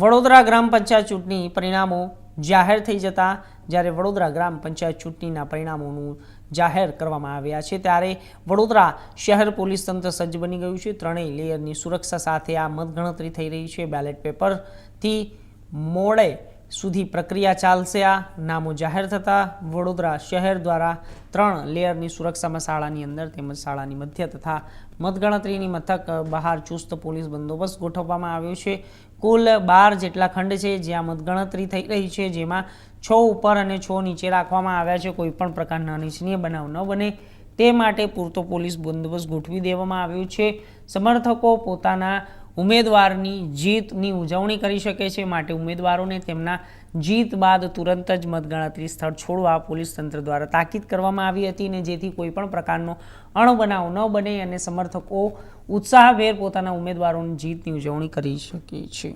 વડોદરા ગ્રામ પંચાયત ચૂંટણી પરિણામો જાહેર થઈ જતા જ્યારે વડોદરા ગ્રામ પંચાયત ચૂંટણીના પરિણામોનું જાહેર કરવામાં આવ્યા છે, ત્યારે વડોદરા શહેર પોલીસ તંત્ર સજ્જ બની ગયું છે. ત્રણેય લેયરની સુરક્ષા સાથે આ મતગણતરી થઈ રહી છે. બેલેટ પેપરથી મોડે સુધી પ્રક્રિયા ચાલશે. આ નામો જાહેર થતાં વડોદરા શહેર દ્વારા ત્રણ લેયરની સુરક્ષામાં શાળાની અંદર તેમજ શાળાની મધ્ય તથા મતગણતરીની મથક બહાર ચુસ્ત પોલીસ બંદોબસ્ત ગોઠવવામાં આવ્યો છે. કુલ બાર જેટલા ખંડ છે જ્યાં મતગણતરી થઈ રહી છે, જેમાં છ ઉપર અને છ નીચે રાખવામાં આવ્યા છે. કોઈ પણ પ્રકારના અનિચ્છનીય બનાવ ન બને તે માટે પૂરતો પોલીસ બંદોબસ્ત ગોઠવી દેવામાં આવ્યો છે. સમર્થકો પોતાના ઉમેદવારની જીતની ઉજવણી કરી શકે છે માટે ઉમેદવારોને તેમના જીત બાદ તુરંત જ મતગણતરી સ્થળ છોડવા પોલીસ તંત્ર દ્વારા તાકીદ કરવામાં આવી હતી અને જેથી કોઈ પણ પ્રકારનો અણબનાવ ન બને અને સમર્થકો ઉત્સાહભેર પોતાના ઉમેદવારોની જીતની ઉજવણી કરી શકે છે.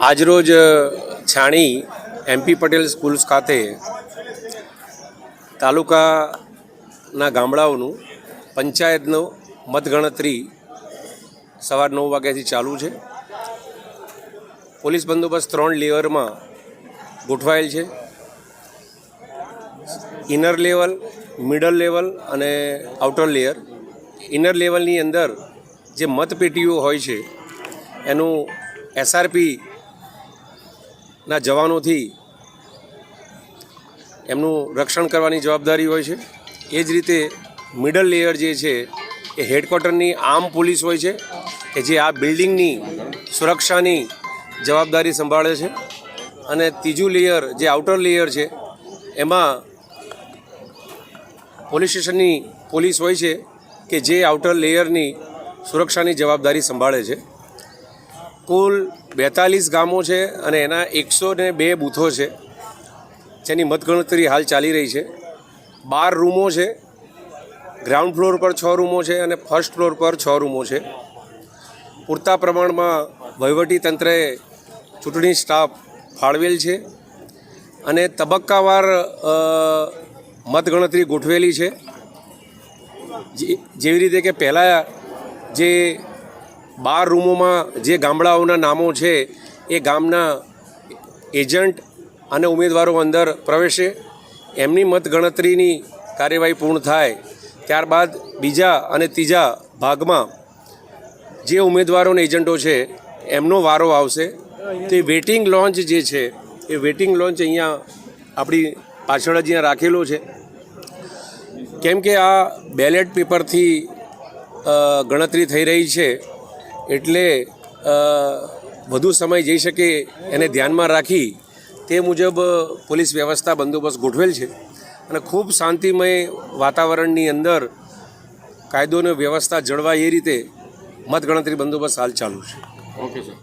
આજરોજ છાણી એમપી પટેલ સ્કૂલ્સ ખાતે તાલુકાના ગામડાઓનું પંચાયતનો મતગણતરી સવાર નવ વાગ્યાથી ચાલુ છે. પોલીસ બંદોબસ્ત ત્રણ લેયરમાં ગોઠવાયેલ છે. ઇનર લેવલ, મિડલ લેવલ અને આઉટર લેયર. ઇનર લેવલની અંદર જે મતપેટીઓ હોય છે, એનું એસઆરપી ના જવાનોથી એમનું રક્ષણ કરવાની જવાબદારી હોય છે. એ જ રીતે મિડલ લેયર જે છે, એ હેડક્વાર્ટરની આર્મ પોલીસ હોય છે, કે જે આ બિલ્ડિંગની સુરક્ષાની જવાબદારી સંભાળે છે. અને ત્રીજું લેયર જે આઉટર લેયર છે, એમાં પોલીસ સ્ટેશનની પોલીસ હોય છે, કે જે આઉટર લેયરની સુરક્ષાની જવાબદારી સંભાળે છે. કુલ બેતાલીસ ગામો છે અને એના એકસો ને બે બૂથો છે. જેની મતગણતરી હાલ ચાલી રહી છે. બાર રૂમો છે. ગ્રાઉન્ડ ફ્લોર પર છ રૂમો છે અને ફર્સ્ટ ફ્લોર પર છ રૂમો છે. પૂરતા પ્રમાણમાં વહીવટી તંત્રએ ચૂંટણી સ્ટાફ ફાળવેલ છે અને તબક્કાવાર મતગણતરી ગોઠવેલી છે. જેવી રીતે કે પહેલાં જે બાર રૂમોમાં જે ગામડાઓના નામો છે, એ ગામના એજન્ટ અને ઉમેદવારો અંદર પ્રવેશે, એમની મતગણતરીની કાર્યવાહી પૂર્ણ થાય, ત્યારબાદ બીજા અને ત્રીજા ભાગમાં જે ઉમેદવારો અને એજન્ટો છે, એમનો વારો આવશે. તે વેટિંગ લોન્ચ જે છે, એ વેટિંગ લોન્ચ અહીંયા આપણી પાછળ જ રાખેલો છે. કેમ કે આ બેલેટ પેપરથી ગણતરી થઈ રહી છે એટલે વધુ સમય જઈ શકે એને ધ્યાનમાં રાખી તે મુજબ પોલીસ વ્યવસ્થા બંદોબસ્ત ગોઠવેલ છે. અને ખૂબ શાંતિમય વાતાવરણની અંદર કાયદો અને વ્યવસ્થા જળવાય એ રીતે મતગણતરી બંદોબસ્ત હાલ ચાલુ છે. Okay sir